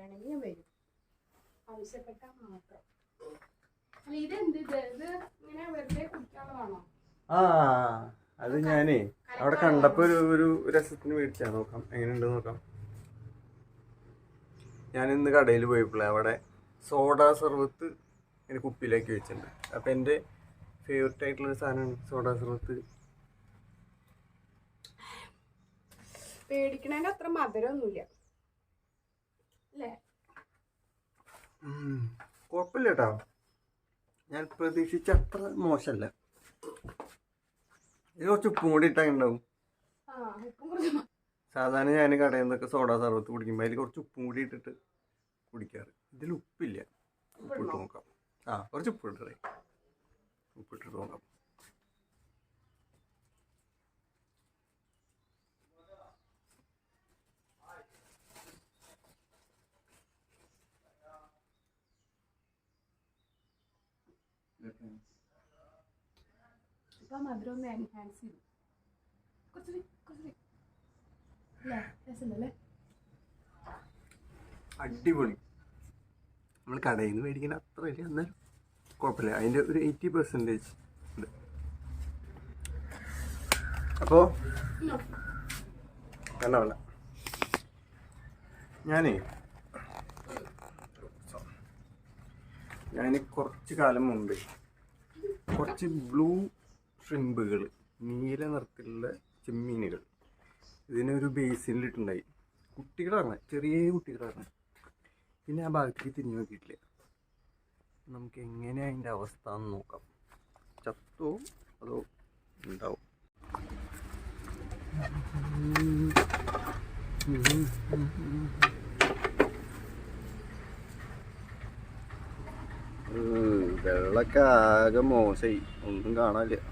വേണമെങ്കിൽ വരും. ആവശ്യപ്പെട്ടാൽ മാത്രം. അല്ല ഇതെന്ത് ഇത്? ഇത് ഇങ്ങനെ വെറുതെ കുടിക്കാനുള്ളതാണോ? ആ അത് ഞാനേ അവിടെ കണ്ടപ്പോ ഒരു ഒരു രസത്തിന് മേടിച്ചാ. നോക്കാം എങ്ങനെയുണ്ട് നോക്കാം. ഞാൻ ഇന്ന് കടയിൽ പോയപ്പോഴേ അവിടെ സോഡ സർവത്ത് എന്റെ കുപ്പിയിലേക്ക് വെച്ചിട്ടുണ്ട്. അപ്പൊ എന്റെ ഫേവററ്റ് ആയിട്ടുള്ള സാധനമാണ് സോഡ സർവത്ത്. പേടിക്കണേന്റെ അത്ര മധുരമൊന്നുമില്ല. അല്ലേ. കുഴപ്പമില്ല കേട്ടോ ഞാൻ പ്രതീക്ഷിച്ച അത്ര മോശമല്ല. ഇത് കുറച്ച് ഉപ്പും കൂടി ഇട്ടാ ഉണ്ടാവും ആ ഉപ്പും കുറച്ച് സാധാരണ ഞാൻ കടയിൽ നിന്നൊക്കെ സോഡ സർവത്ത് കുടിക്കുമ്പോൾ അതിൽ കുറച്ച് ഉപ്പും കൂടി ഇട്ടിട്ട് കുടിക്കാറ്. ഇതിൽ ഉപ്പില്ല. ഉപ്പിട്ട് നോക്കാം. ആ കുറച്ച് ഉപ്പിട്ടേ ഉപ്പിട്ടിട്ട് നോക്കാം. ആ മധുരം ഒന്ന് എൻഹാൻസ് ചെയ്തു കുറച്ചുകൂടി കുറച്ചുകൂടി അല്ലേ രസമല്ലേ അടിപൊളി. നമ്മൾ കടയിൽ നിന്ന് മേടിക്കുന്ന അത്ര വലിയ എന്നാലും കുഴപ്പമില്ല. അതിന്റെ ഒരു എയ്റ്റി പെർസെന്റേജ് ഉണ്ട്. അപ്പോൾ വേണ്ട ഞാനേ ഞാൻ കുറച്ച് കാലം മുമ്പേ കുറച്ച് ബ്ലൂ ഷ്രിമ്പുകൾ നീല നിറത്തിലുള്ള ചെമ്മീനുകൾ. ഇതിനൊരു ബേസിനിലിട്ടുണ്ടായി കുട്ടികളാണ് ചെറിയ കുട്ടികളാണ്. പിന്നെ ആ ഭാഗത്തേക്ക് തിരിഞ്ഞു നോക്കിയിട്ടില്ല. നമുക്ക് എങ്ങനെ അതിന്റെ അവസ്ഥ എന്ന് നോക്കാം. ചത്തോ അതോ ഉണ്ടാവും? വെള്ളക്കാകെ മോശമായി. ഒന്നും കാണാനില്ല.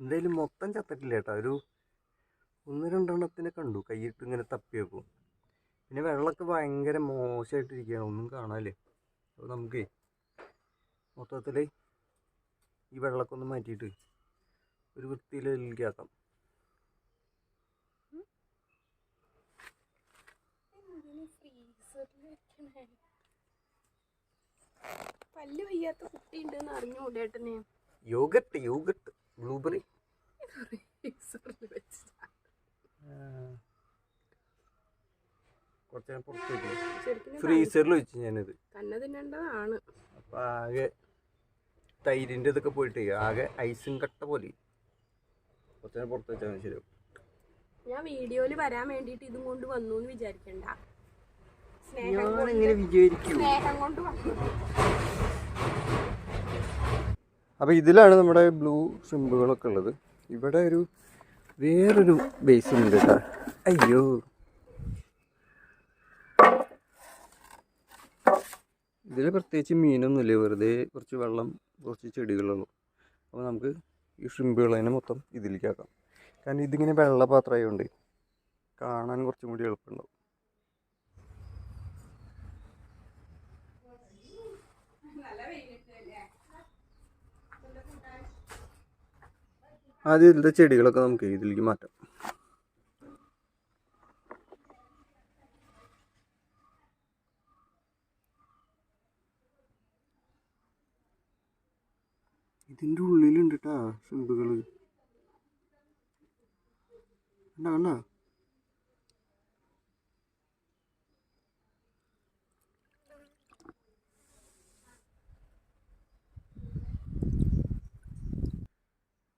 എന്തായാലും മൊത്തം ചത്തിട്ടില്ല കേട്ടോ ഒരു ഒന്ന് രണ്ടെണ്ണത്തിനെ കണ്ടു. കൈയിട്ട് ഇങ്ങനെ തപ്പി വെക്കും. പിന്നെ വെള്ളമൊക്കെ ഭയങ്കര മോശമായിട്ടിരിക്കുകയാണ്. ഒന്നും കാണാല്ലേ അപ്പോൾ നമുക്ക് മൊത്തത്തിൽ ഈ വെള്ളമൊക്കെ ഒന്ന് മാറ്റിയിട്ട് ഒരു വൃത്തിയിൽ ഇതിലേക്കാക്കാം പല്ല് വയ്യാത്ത കുട്ടി ഉണ്ടെന്ന് യോഗട്ട് യോഗട്ട്. ബ്ലൂബെറി ഫ്രീസറിൽ വെച്ച് കുറച്ച് നേരം പുറത്ത് വെക്കും ഫ്രീസറിൽ വെച്ച് ഞാനിത്. തന്നെ തിന്നേണ്ടതാണ്. അപ്പം ആകെ തൈരിന്റെ ഇതൊക്കെ പോയിട്ട് ആകെ ഐസും കട്ട പോലെ. കുറച്ച് നേരം പുറത്ത് വെച്ചാൽ ശരിയാവും ഞാൻ വീഡിയോയിൽ വരാൻ വേണ്ടിയിട്ട് ഇതും കൊണ്ട് വന്നു എന്ന് വിചാരിക്കണ്ട. ഞാൻ സ്നേഹം കൊണ്ട് വന്നു. അപ്പോൾ ഇതിലാണ് നമ്മുടെ ബ്ലൂ സിമ്പുകളൊക്കെ ഉള്ളത്. ഇവിടെ ഒരു വേറൊരു ഉണ്ട് കേട്ടോ. അയ്യോ. ഇതിൽ പ്രത്യേകിച്ച് മീനൊന്നുമില്ല. വെറുതെ കുറച്ച് വെള്ളം കുറച്ച് ചെടികളുള്ളൂ. അപ്പോൾ നമുക്ക് ഈ ഷിമ്പുകൾ തന്നെ മൊത്തം ഇതിലേക്ക് ആക്കാം. കാരണം ഇതിങ്ങനെ വെള്ളപാത്രമായതുകൊണ്ട് കാണാൻ കുറച്ചും കൂടി എളുപ്പമുണ്ടാവും. ആദ്യം ഇതിലത്തെ ചെടികളൊക്കെ നമുക്ക് ഇതിലേക്ക് മാറ്റാം. ഇതിന്റെ ഉള്ളിലുണ്ട് കേട്ടാ ഷിമ്പുകൾ കണ്ടാ കണ്ടാ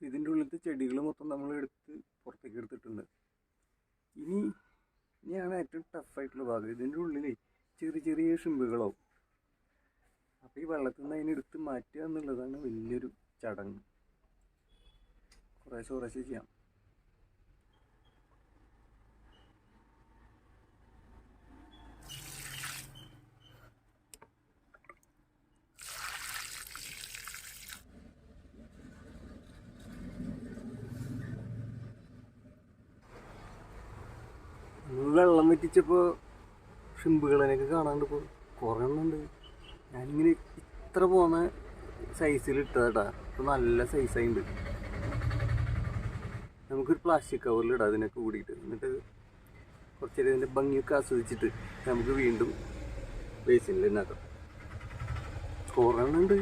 ഇതിന്റെ ഉള്ളിലത്തെ ചെടികൾ മൊത്തം നമ്മൾ എടുത്ത് പുറത്തേക്ക് എടുത്തിട്ടുണ്ട്. ഇനി ഇനിയാണ് ഏറ്റവും ടഫായിട്ടുള്ള ഭാഗം. ഇതിന്റെ ഉള്ളിൽ ചെറിയ ചെറിയ ഷിമ്പുകളാവും. അപ്പോൾ ഈ വെള്ളത്തിൽ നിന്ന് അതിനെടുത്ത് മാറ്റുക എന്നുള്ളതാണ് വലിയൊരു ചടങ്ങ്. കുറേശ്ശെ കുറേശ്ശെ ചെയ്യാം. വെള്ളം വെറ്റിച്ചപ്പോൾ ഷിമ്പുകളെയൊക്കെ കാണാണ്ട് ഇപ്പോൾ കുറേ എണ്ണുണ്ട്. ഞാനിങ്ങനെ ഇത്ര പോകുന്ന സൈസിൽ ഇട്ടതാട്ടാ. ഇപ്പോൾ നല്ല സൈസായിണ്ട് നമുക്കൊരു പ്ലാസ്റ്റിക് കവറിൽ ഇടാം അതിനൊക്കെ കൂടിയിട്ട്. എന്നിട്ട് കുറച്ച് നേരം ഇതിന്റെ ഭംഗിയൊക്കെ ആസ്വദിച്ചിട്ട് നമുക്ക് വീണ്ടും ബേസിനിൽ ഉണ്ടാക്കാം കുറേ എണ്ണുണ്ട്.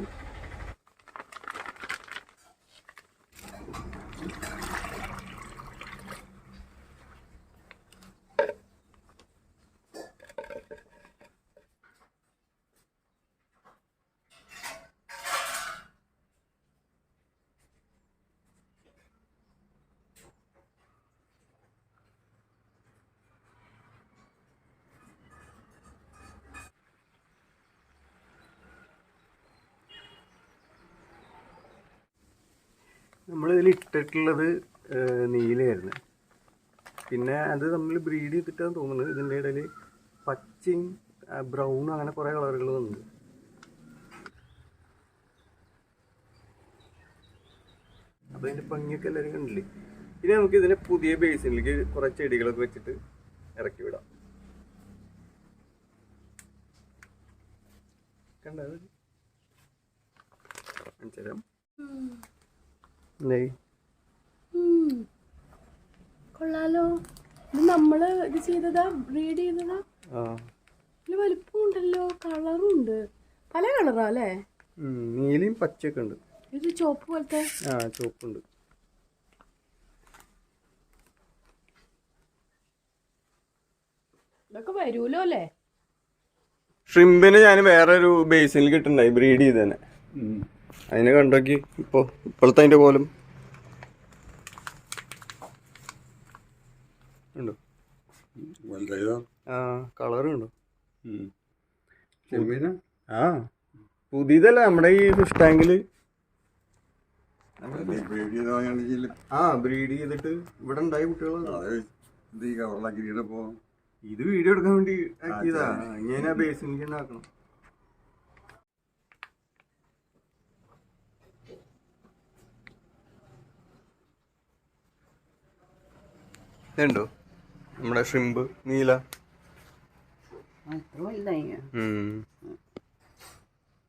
നമ്മളിതിൽ ഇട്ടിട്ടുള്ളത് ഏഹ്, നീലയായിരുന്നു. പിന്നെ അത് നമ്മൾ ബ്രീഡ് ചെയ്തിട്ടാണ് തോന്നുന്നത്. ഇതിന്റെ ഇടയിൽ പച്ചയും ബ്രൗണും അങ്ങനെ കുറേ കളറുകൾ വന്നു അപ്പോൾ അതിന്റെ ഭംഗിയൊക്കെ എല്ലാവരും കണ്ടില്ലേ? ഇനി നമുക്ക് ഇതിനെ പുതിയ ബേസിനിലേക്ക് കുറേ ചെടികളൊക്കെ വെച്ചിട്ട് ഇറക്കി വിടാം. കണ്ടത് മനസ്സിലാം. കൊള്ളാലോ. ഇത് നമ്മൾ ഇത് ചെയ്തതാ ബ്രീഡ് ചെയ്തതാ. ആ. ഇതിന് വലിപ്പം ഉണ്ടല്ലോ കളറും ഉണ്ട് പല കളറാ അല്ലേ? നീലയും പച്ചയൊക്കെ ഉണ്ട്. ഇത് ചോപ്പ് പോലത്തെ? ആ ചുവപ്പുണ്ട് ഇതൊക്കെ വരൂലോ അല്ലേ? ഷ്രിമ്പിന് ഞാൻ വേറൊരു ബേസിൽ കിട്ടുന്നുണ്ടായി ബ്രീഡ് ചെയ്ത് തന്നെ അതിനെ കണ്ടോക്കി. ഇപ്പോ ഇപ്പോഴത്തെ അതിന്റെ കോലം. ഉണ്ടോ? ആ കളറും ഉണ്ടോ ചെമ്മീന? ആ പുതിയതല്ല നമ്മുടെ ഈ ഫിഷ് ടാങ്കിൽ ആ ബ്രീഡ് ചെയ്തിട്ട് ഇവിടെ ഉണ്ടായ കുട്ടികൾ അത് ഇത് വീഡിയോ എടുക്കാൻ വേണ്ടി ആക്കിയതാ. ഞാൻ ആ ബേസിനിലേക്ക് തന്നെ ഇതുണ്ടോ? നമ്മുടെ ഷ്രിമ്പ് നീല.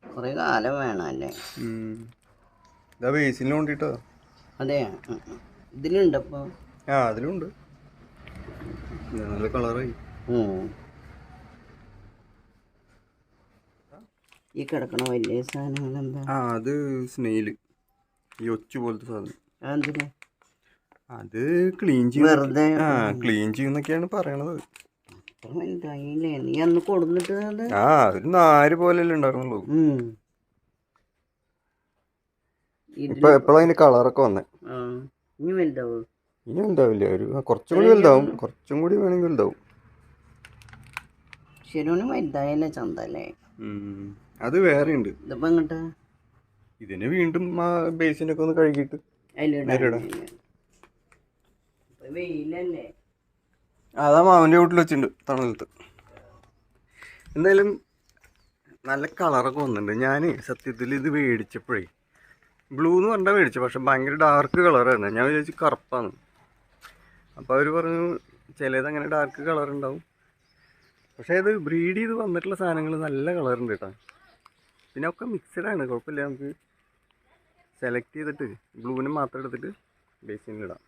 കുറേ കാലം വേണമല്ലേ. ഇതാ ബേസിന് വേണ്ടിട്ടോ അതെ ഇതിലുണ്ട് ആ അതിലുണ്ട്. നല്ല കളറായി ഈ കിടക്കണ വലിയ സാധനങ്ങൾ എന്താ ആ അത് സ്നെയിൽ ഈ ഒച്ചു പോലത്തെ സാധനം. അതിന് അത് ക്ലീൻ ചെയ്യും വെറുതെ ആ ക്ലീൻ ചെയ്യുന്നൊക്കെയാണ് പറയണത്. അത്ര വലുതായില്ലേ? നീ അന്ന് കൊടുന്നിട്ട് അത്? ആ ഒരു നാര് പോലെയല്ലേ ഉണ്ടായിരുന്നുള്ളൂ. ഉം. ഇതിൽ ഇപ്പൊ എപ്പോഴാ അതിന്റെ കളറൊക്കെ വന്നേ? ആ ഇനി വലുതാവോ? ഇനി വലുതാവില്ല? ഒരു ആ, കുറച്ചും കൂടി വലുതാവും. കുറച്ചും കൂടി വേണമെങ്കിൽ വലുതാവും. വലുതായല്ലേ ഉം. അത് വേറെ ഉണ്ട്. ഇതിപ്പോ ഇതിന് വീണ്ടും ആ ബേസിനൊക്കെ ഒന്ന് കഴുകിയിട്ട് നേരിടാം. അതിലിടാം അതാ മാമന്റെ വീട്ടിൽ വെച്ചിട്ടുണ്ട് തണലത്ത്. എന്തായാലും നല്ല കളറൊക്കെ വന്നിട്ടുണ്ട്. ഞാൻ സത്യത്തിൽ ഇത് മേടിച്ചപ്പോഴേ ബ്ലൂ എന്ന് പറഞ്ഞാൽ മേടിച്ചു പക്ഷെ ഭയങ്കര ഡാർക്ക് കളറായിരുന്നു ഞാൻ വിചാരിച്ചു കറുപ്പാണ് അപ്പോൾ അവർ പറഞ്ഞു ചിലത് അങ്ങനെ ഡാർക്ക് കളർ ഉണ്ടാവും. പക്ഷേ ഇത് ബ്രീഡ് ചെയ്ത് വന്നിട്ടുള്ള സാധനങ്ങൾ നല്ല കളറുണ്ട് കേട്ടോ. പിന്നെ ഒക്കെ മിക്സഡ് ആണ്. കുഴപ്പമില്ല. നമുക്ക് സെലക്ട് ചെയ്തിട്ട് ബ്ലൂവിനെ മാത്രം എടുത്തിട്ട് ബേസിനിലിടാം